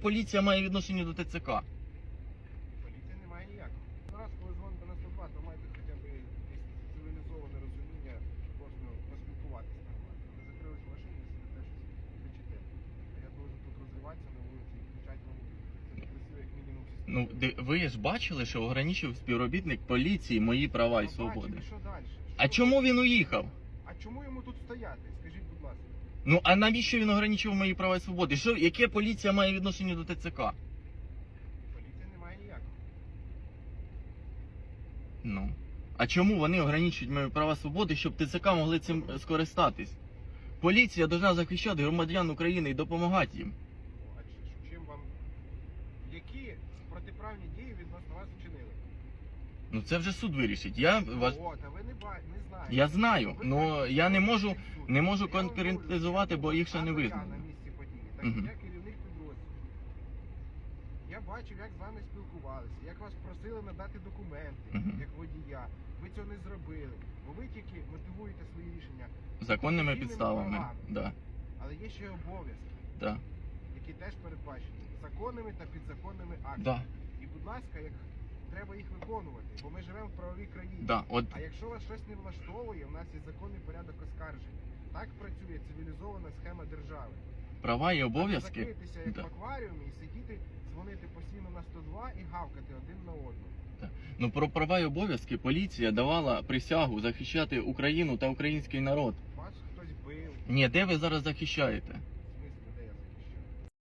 поліція має відношення до ТЦК? Поліція не має ніякого. Зараз, коли дзвоните на 102, то маєте хоча б якесь цивілізоване розуміння, можна поспілкуватися нормально. Ви закрились в машині, сидите щось кричите. А я должен тут розриватися на вулиці і кричати вам. Ну, де- ви ж бачили, що ограничив співробітник поліції мої права і свободи. А чому він уїхав? А чому йому тут стояти? Ну а навіщо він ограничив мої права і свободи? Що, яке поліція має відношення до ТЦК? Поліція не має ніякого. Ну. А чому вони ограничують мої права і свободи, щоб ТЦК могли цим е, скористатись? Поліція повинна захищати громадян України і допомагати їм. Ну, А чим вам... Які протиправні дії відносно вас вчинили? Ну це вже суд вирішить. Я вас От, а ви не, ба... не знаєте. я знаю, Ви ну знаєте, я не можу не можу Я вам говорю, конкретизувати, бо їх ще не визнано. Я на місці події, так Мгм. я керівник підрозділу. Я бачив, як з вами спілкувалися, як вас просили надати документи, Мгм. як водія. Ви цього не зробили, бо ви тільки мотивуєте свої рішення, законними підставами. правами. Да, але є ще обов'язки, да, які теж передбачені законними та підзаконними актами. да, І, будь ласка, як треба їх виконувати, бо ми живемо в правовій країні. да. От А якщо вас щось не влаштовує, у нас є законний порядок оскарження. Так працює цивілізована схема держави. права і обов'язки. закритися як Да. в акваріумі і сидіти, дзвонити постійно на 102 і гавкати один на одного. Ну про права і обов'язки поліція давала присягу захищати Україну та український народ. Вас хтось бив. Ні, де ви зараз захищаєте?